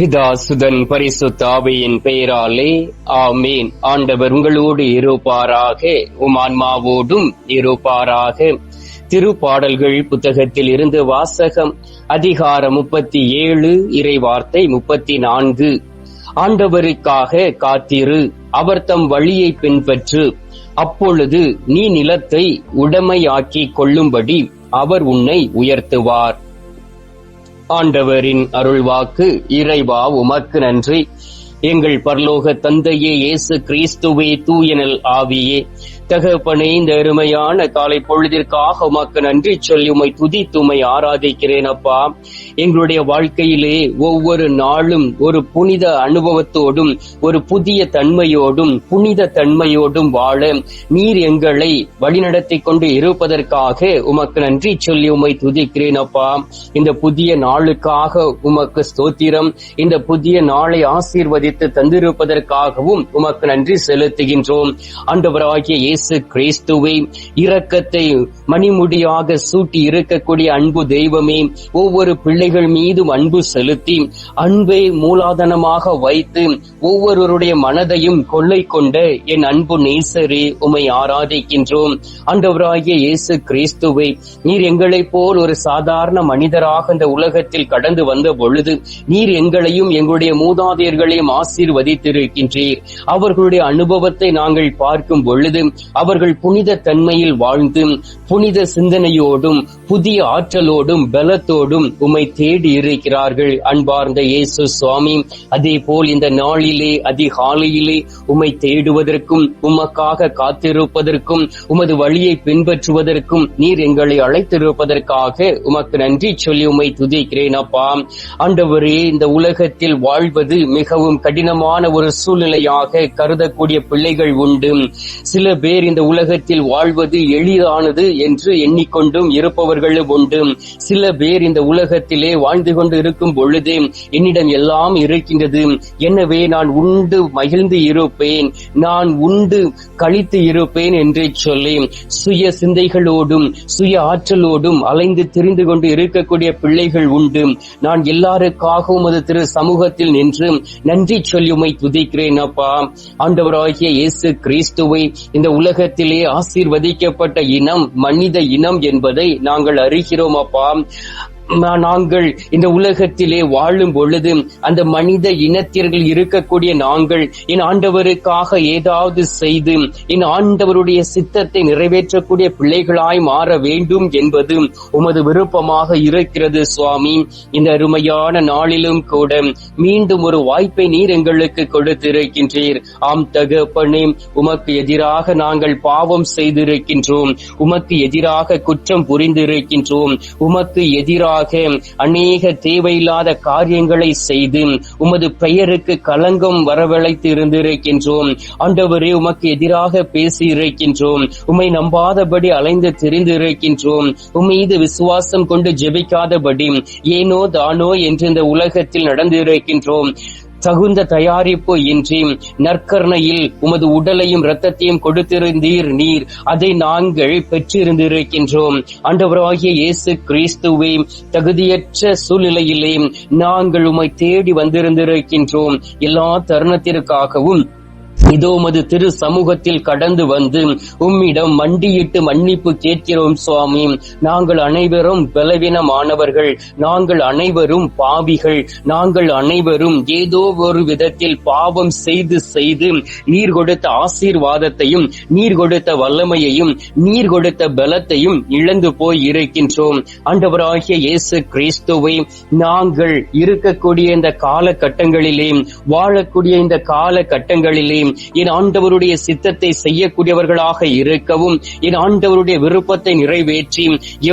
பிதா சுதன் பரிசுத்த ஆவியின் பெயராலே ஆமீன். ஆண்டவர் உங்களோடு இருப்பாராக உமான்மாவோடும் இருப்பாராக. திருப்பாடல்கள் புத்தகத்தில் இருந்து வாசகம் அதிகாரம் முப்பத்தி ஏழு இறைவார்த்தை முப்பத்தி நான்கு. ஆண்டவருக்காக காத்திரு அவர் தம் வழியை பின்பற்று. அப்பொழுது நீ நிலத்தை உடமையாக்கிக் கொள்ளும்படி அவர் உன்னை உயர்த்துவார். ஆண்டவரின் அருள்வாக்கு இறைவா உமக்கு நன்றி. எங்கள் பரலோக தந்தையே இயேசு கிறிஸ்துவே தூயனல் ஆவியே. தகப்பனே இந்த அருமையான காலை பொழுதிற்காக உமக்கு நன்றி சொல்லி உமை துதித்து உமை ஆராதிக்கிறேன் அப்பா. எங்களுடைய வாழ்க்கையிலே ஒவ்வொரு நாளும் ஒரு புனித அனுபவத்தோடும் ஒரு புதிய தன்மையோடும் புனித தன்மையோடும் வாழ நீர் எங்களை வழிநடத்தி கொண்டு இருப்பதற்காக உமக்கு நன்றி சொல்லி உமை துதிக்கிறேன் அப்பா. இந்த புதிய நாளுக்காக உமக்கு ஸ்தோத்திரம். இந்த புதிய நாளை ஆசீர்வதித்து தந்திருப்பதற்காகவும் உமக்கு நன்றி செலுத்துகின்றோம். ஆண்டவராகிய இயேசு கிறிஸ்துவை இரக்கத்தை மணிமுடியாக சூட்டி இருக்கக்கூடிய அன்பு தெய்வமே ஒவ்வொரு பிள்ளை பிள்ளைகள் மீது அன்பு செலுத்தி அன்பை மூலாதனமாக வைத்து ஒவ்வொருவருடைய மனதையும் கொள்ளை கொண்ட என் அன்பு நேசரே உமை ஆராதிக்கின்றோம். அண்டவராகிய இயேசு கிறிஸ்துவை நீர் எங்களைப் போல் ஒரு சாதாரண மனிதராக இந்த உலகத்தில் கடந்து வந்த பொழுது நீர் எங்களையும் எங்களுடைய மூதாதையர்களையும் ஆசீர்வதித்திருக்கின்றீர். அவர்களுடைய அனுபவத்தை நாங்கள் பார்க்கும் பொழுது அவர்கள் புனித தன்மையில் வாழ்ந்து புனித சிந்தனையோடும் புதிய ஆற்றலோடும் பலத்தோடும் உமை தேடி இருக்கிறார்கள் அன்பார்ந்த இயேசு சுவாமி அதே போல் இந்த நாளிலே அதிகாலையிலே உம்மை தேடுவதற்கும் உமக்காக காத்திருப்பதற்கும் உமது வழியை பின்பற்றுவதற்கும் நீர் எங்களை அழைத்திருப்பதற்காக உமக்கு நன்றி சொல்லி உம்மை துதிக்கிறேன் அப்பா. ஆண்டவரே இந்த உலகத்தில் வாழ்வது மிகவும் கடினமான ஒரு சூழ்நிலையாக கருதக்கூடிய பிள்ளைகள் உண்டு. சில பேர் இந்த உலகத்தில் வாழ்வது எளிதானது என்று எண்ணிக்கொண்டும் இருப்பவர்களும் உண்டு. சில பேர் இந்த உலகத்தில் வாழ்ந்து கொண்டு இருக்கும் பொழுது என்னிடம் எல்லாம் இருக்கின்றது. எனவே நான் உண்டு மகிழ்ந்து இருப்பேன். நான் உண்டு கழித்து இருப்பேன் என்று சொல்லி சுய சிந்தைகளோடும் சுய ஆற்றலோடும் அலைந்து திரிந்து கொண்டு இருக்கக்கூடிய பிள்ளைகள் உண்டு. நான் எல்லாருக்காகவும் அது திரு சமூகத்தில் நின்று நன்றி சொல்லி உமை துதிக்கிறேன் அப்பா. ஆண்டவராகிய இயேசு கிறிஸ்துவை இந்த உலகத்திலே ஆசீர்வதிக்கப்பட்ட இனம் மனித இனம் என்பதை நாங்கள் அறிகிறோம் அப்பா. நாங்கள் இந்த உலகத்திலே வாழும் பொழுது அந்த மனித இனத்திற்குள் இருக்கக்கூடிய நாங்கள் என் ஆண்டவருக்காக ஏதாவது செய்து என் ஆண்டவருடைய சித்தத்தை நிறைவேற்றக்கூடிய பிள்ளைகளாய் மாற வேண்டும் என்பது உமது விருப்பமாக இருக்கிறது சுவாமி. இந்த அருமையான நாளிலும் கூட மீண்டும் ஒரு வாய்ப்பை நீர் எங்களுக்கு கொடுத்திருக்கின்றீர். ஆம் தகப்பனே உமக்கு எதிராக நாங்கள் பாவம் செய்திருக்கின்றோம். உமக்கு எதிராக குற்றம் புரிந்திருக்கின்றோம். உமக்கு எதிராக அநேக தேவையில்லாத காரியங்களை செய்து உமது பெயருக்கு களங்கம் வரவழைத்து இருந்திருக்கின்றோம் ஆண்டவரே உமக்கு எதிராக பேசி இருக்கின்றோம் உமை நம்பாதபடி அலைந்து திரிந்து இருக்கின்றோம் உம்மீது விசுவாசம் கொண்டு ஜெபிக்காதபடி ஏனோ தானோ என்று இந்த உலகத்தில் நடந்திருக்கின்றோம். தகுந்த தயாரிப்பு இன்றி நற்கர்ணையில் உமது உடலையும் இரத்தத்தையும் கொடுத்திருந்தீர் நீர். அதை நாங்கள் பெற்றிருந்திருக்கின்றோம். ஆண்டவராகிய இயேசு கிறிஸ்துவை தகுதியற்ற சூழ்நிலையிலே நாங்கள் உம்மை தேடி வந்திருந்திருக்கின்றோம். எல்லா தருணத்திற்காகவும் இதோ உமது திரு சமூகத்தில் கடந்து வந்து உம்மிடம் மண்டியிட்டு மன்னிப்பு கேட்கிறோம் சுவாமி. நாங்கள் அனைவரும் பலவீனமானவர்கள் நாங்கள் அனைவரும் பாவிகள். நாங்கள் அனைவரும் ஏதோ ஒரு விதத்தில் பாவம் செய்து செய்து நீர் கொடுத்த ஆசீர்வாதத்தையும் நீர் கொடுத்த வல்லமையையும் நீர் கொடுத்த பலத்தையும் இழந்து போய் இருக்கின்றோம். ஆண்டவராகிய இயேசு கிறிஸ்துவை நாங்கள் இருக்கக்கூடிய இந்த காலகட்டங்களிலே வாழக்கூடிய இந்த காலகட்டங்களிலே என் ஆண்டவருடைய சித்தத்தை செய்யக்கூடியவர்களாக இருக்கவும் என் ஆண்டவருடைய விருப்பத்தை நிறைவேற்றி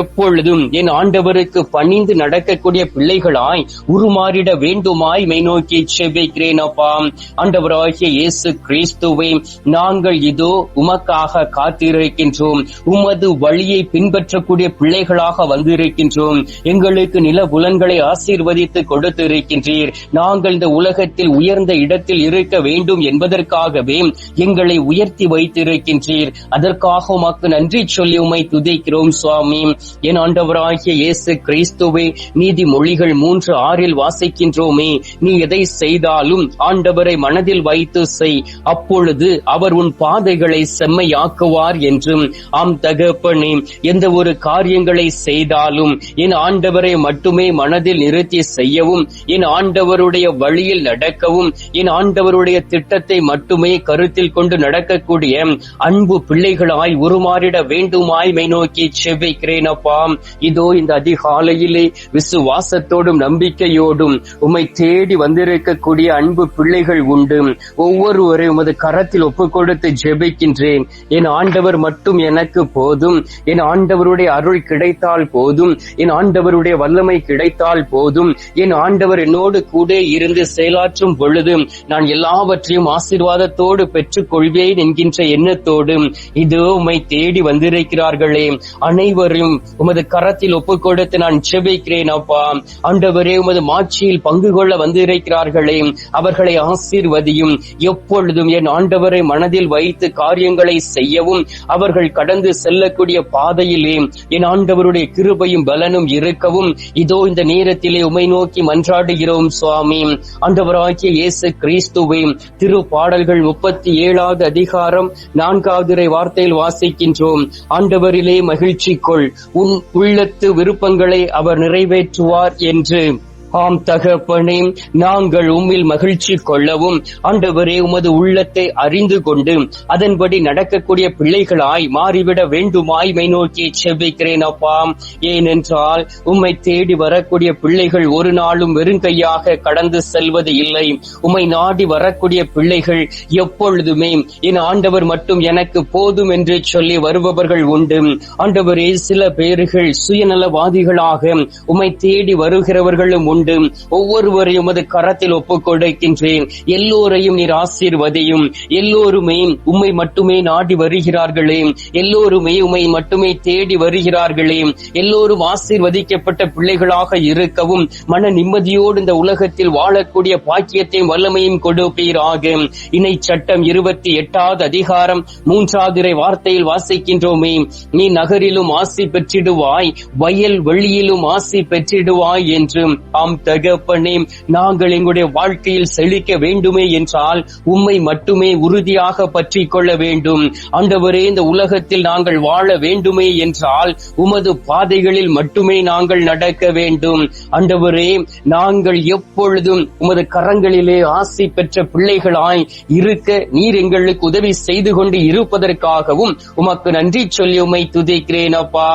எப்பொழுதும் என் ஆண்டவருக்கு பணிந்து நடக்கக்கூடிய பிள்ளைகளாய் உருமாறிட வேண்டுமாய் மெய் நோக்கி செபிக்கிறேன் அப்பா. ஆண்டவராகிய இயேசு கிறிஸ்துவை நாங்கள் இதோ உமக்காக காத்திருக்கின்றோம். உமது வழியை பின்பற்றக்கூடிய பிள்ளைகளாக வந்திருக்கின்றோம். எங்களுக்கு நில புலன்களை ஆசீர்வதித்து கொடுத்திருக்கின்றீர். நாங்கள் இந்த உலகத்தில் உயர்ந்த இடத்தில் இருக்க வேண்டும் என்பதற்காக நிலைமைகளிலாகவே எங்களை உயர்த்தி வைத்திருக்கின்றீர். அதற்காக உமக்கு நன்றி சொல்லி உமை துதிக்கிறோம் சுவாமி. என் ஆண்டவராகிய இயேசு கிறிஸ்துவே நீதி மொழிகள் மூன்று ஆறில் வாசிக்கின்றோமே. நீ எதை செய்தாலும் ஆண்டவரை மனதில் வைத்து செய். அப்பொழுது அவர் உன் பாதைகளை செம்மையாக்குவார் என்றும் ஆம் தகப்பனே எந்த ஒரு காரியங்களை செய்தாலும் என் ஆண்டவரை மட்டுமே மனதில் நிறுத்தி செய்யவும் என் ஆண்டவருடைய வழியில் நடக்கவும் என் ஆண்டவருடைய திட்டத்தை மட்டும் கருத்தில் கொண்டு நடக்கக்கூடிய அன்பு பிள்ளைகளாய் உருமாறிட வேண்டுமாய் மை நோக்கி செவ்விக்கிறேன் அப்பா இதோ இந்த அதிகாலையிலே விசுவாசத்தோடும் நம்பிக்கையோடும் உம்மை தேடி வந்திருக்கக்கூடிய அன்பு பிள்ளைகள் உண்டு. ஒவ்வொருவரை உமது கரத்தில் ஒப்பு கொடுத்து ஜெபிக்கின்றேன். என் ஆண்டவர் மட்டும் எனக்கு போதும். என் ஆண்டவருடைய அருள் கிடைத்தால் போதும். என் ஆண்டவருடைய வல்லமை கிடைத்தால் போதும். என் ஆண்டவர் என்னோடு கூட இருந்து செயலாற்றும் பொழுது நான் எல்லாவற்றையும் ஆசீர்வாத ஆசீர்வாதத்தோடு பெற்றுக் கொள்வேன் என்கின்ற எண்ணத்தோடு இதோ உமை தேடி வந்திருக்கிறார்களே. அனைவரும் உமது கரத்தில் ஒப்புக் கொடுத்து நான் செபிக்கிறேன் அப்பா. ஆண்டவரே உமது மாட்சியில் பங்கு கொள்ள வந்திருக்கிறார்களே. அவர்களை ஆசீர்வதியும். எப்பொழுதும் என் ஆண்டவரை மனதில் வைத்து காரியங்களை செய்யவும் அவர்கள் கடந்து செல்லக்கூடிய பாதையிலே என் ஆண்டவருடைய கிருபையும் பலனும் இருக்கவும் இதோ இந்த நேரத்திலே உமை நோக்கி மன்றாடுகிறோம் சுவாமி. ஆண்டவராகிய இயேசு கிறிஸ்துவே திரு பாடல்கள் முப்பத்தி ஏழாவது அதிகாரம் நான்காவது வார்த்தையில் வாசிக்கின்றோம். ஆண்டவரிலே மகிழ்ச்சி கொள். உன் உள்ளத்து விருப்பங்களை அவர் நிறைவேற்றுவார் என்று. ஆம் தகப்பனே நாங்கள் உம்மில் மகிழ்ச்சி கொள்ளவும் ஆண்டவரே உமது உள்ளத்தை அறிந்து கொண்டு அதன்படி நடக்கக்கூடிய பிள்ளைகளாய் மாறிவிட வேண்டுமாய் மை நோக்கி செவ்விக்கிறேன் அப்பா. ஏனென்றால் உம்மை தேடி வரக்கூடிய பிள்ளைகள் ஒரு நாளும் வெறுங்கையாக கடந்து செல்வது இல்லை. உம்மை நாடி வரக்கூடிய பிள்ளைகள் எப்பொழுதுமே என் ஆண்டவர் மட்டும் எனக்கு போதும் என்று சொல்லி வருபவர்கள் உண்டு. ஆண்டவரே சில பேர்கள் சுயநலவாதிகளாக உம்மை தேடி வருகிறவர்களும் உண்டு. ஒவ்வொருவரையும் உமது கரத்தில் ஒப்புக் கொடுக்கின்றேன். எல்லோரையும் நீர் ஆசீர்வதையும். எல்லோருமே உம்மை மட்டுமே நாடி வருகிறார்களே. எல்லோருமே உம்மை மட்டுமே தேடி வருகிறார்களே. எல்லோரும் ஆசீர்வதிக்கப்பட்ட பிள்ளைகளாக இருக்கவும் மன நிம்மதியோடு இந்த உலகத்தில் வாழக்கூடிய பாக்கியத்தையும் வல்லமையும் கொடுப்பீராக. இணை சட்டம் இருபத்தி எட்டாவது அதிகாரம் மூன்றாவது வார்த்தையில் வாசிக்கின்றோமே. நீ நகரிலும் ஆசி பெற்றிடுவாய் வயல் வெளியிலும் ஆசி பெற்றிடுவாய் என்று ஆம் தகப்பனே நாங்கள் எங்களுடைய வாழ்க்கையில் செழிக்க வேண்டுமே என்றால் உம்மை மட்டுமே உறுதியாக பற்றி கொள்ள வேண்டும். ஆண்டவரே இந்த உலகத்தில் நாங்கள் வாழ வேண்டுமே என்றால் உமது பாதைகளில் மட்டுமே நாங்கள் நடக்க வேண்டும். ஆண்டவரே நாங்கள் எப்பொழுதும் உமது கரங்களிலே ஆசை பெற்ற பிள்ளைகளாய் இருக்க நீர் எங்களுக்கு உதவி செய்து கொண்டு இருப்பதற்காகவும் உமக்கு நன்றி சொல்லி உமை துதிக்கிறேன் அப்பா.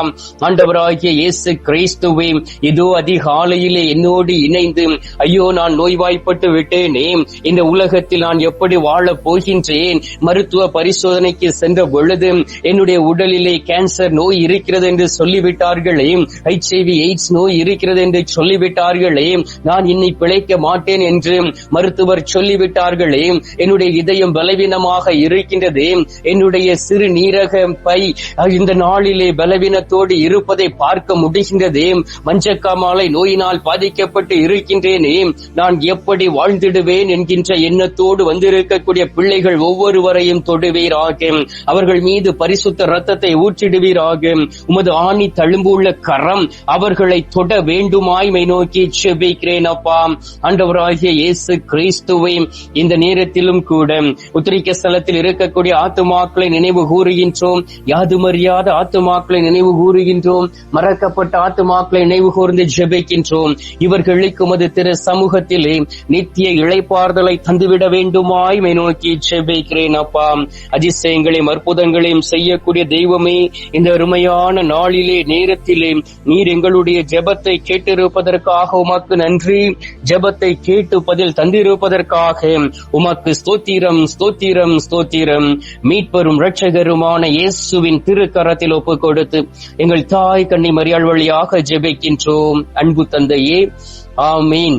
ஆண்டவராகிய இயேசு கிறிஸ்துவே இதோ அதிகாலையிலே என்னோடு இணைந்து ஐயோ நான் நோய்வாய்ப்பட்டு விட்டேனே. இந்த உலகத்தில் நான் எப்படி வாழப் போகின்றேன்? மருத்துவ பரிசோதனைக்கு சென்ற பொழுது என்னுடைய உடலிலே கேன்சர் நோய் இருக்கிறது என்று சொல்லிவிட்டார்களே. ஹெச்ஐவி எய்ட்ஸ் நோய் இருக்கிறது என்று சொல்லிவிட்டார்களே. நான் இன்னை பிழைக்க மாட்டேன் என்று மருத்துவர் சொல்லிவிட்டார்களே. என்னுடைய இதயம் பலவீனமாக இருக்கின்றது. என்னுடைய சிறு நீரக பை இந்த நாளிலே பலவீனத்தோடு இருப்பதை பார்க்க முடிகின்றது. மஞ்சக்காமாலை நோயினால் பாதிக்க பாதிக்கப்பட்டு இருக்கின்றேனே நான் எப்படி வாழ்ந்திடுவேன் என்கின்ற எண்ணத்தோடு வந்திருக்கக்கூடிய பிள்ளைகள் ஒவ்வொருவரையும் தொடுவீராக. அவர்கள் மீது பரிசுத்த ரத்தத்தை ஊற்றிடுவீராக. உமது ஆணி தழும்புள்ள கரம் அவர்களை தொட வேண்டுமாய் மை நோக்கி செபிக்கிறேன் அப்பா. ஆண்டவராகிய இயேசு கிறிஸ்துவை இந்த நேரத்திலும் கூட உத்திரிக்க ஸ்தலத்தில் இருக்கக்கூடிய ஆத்துமாக்களை நினைவு கூறுகின்றோம். யாதுமறியாத ஆத்துமாக்களை நினைவு கூறுகின்றோம். மறக்கப்பட்ட ஆத்துமாக்களை நினைவு கூர்ந்து ஜெபிக்கின்றோம். இவர் இவர்களுக்கு உமது திரு சமூகத்திலே நித்திய இழைப்பார்தலை தந்துவிட வேண்டுமாய் மை நோக்கி செவ்வைக்கிறேன் அப்பா. அதிசயங்களையும் அற்புதங்களையும் செய்யக்கூடிய தெய்வமே இந்த அருமையான நாளிலே நேரத்திலே நீர் எங்களுடைய ஜெபத்தை கேட்டிருப்பதற்காக உமக்கு நன்றி. ஜெபத்தை கேட்டு பதில் தந்திருப்பதற்காக உமக்கு ஸ்தோத்திரம் ஸ்தோத்திரம் ஸ்தோத்திரம். மீட்பெரும் இரட்சகருமான இயேசுவின் திருக்கரத்தில் ஒப்புக் கொடுத்து எங்கள் தாய் கண்ணி மரியாள் வழியாக ஜெபிக்கின்றோம். அன்பு தந்தையே ஆமீன்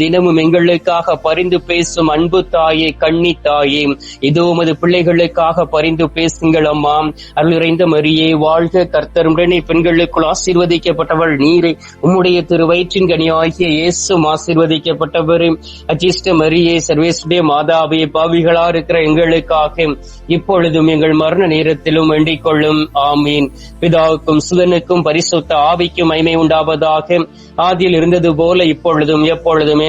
தினமும் எங்களுக்காக பரிந்து பேசும் அன்பு தாயே கண்ணி தாயே. இதோ உமது பிள்ளைகளுக்காக பரிந்து பேசுங்கள் அம்மா. அருளிறைந்த மரியே வாழ்க கர்த்தர் உடனே பெண்களுக்குள் ஆசீர்வதிக்கப்பட்டவள் நீரே. உம்முடைய திரு வயிற்றின் ஆகிய இயேசும் ஆசீர்வதிக்கப்பட்டவரே. அஜிஷ்ட மரியே சர்வேசுடைய மாதாவே பாவிகளா இருக்கிற எங்களுக்காக இப்பொழுதும் எங்கள் மரண நேரத்திலும் வேண்டிக் கொள்ளும். ஆமீன். பிதாவுக்கும் சுதனுக்கும் பரிசுத்த ஆவிக்கும் மைமை உண்டாவதாக. ஆதியில் இருந்தது போல இப்பொழுதும் எப்பொழுதுமே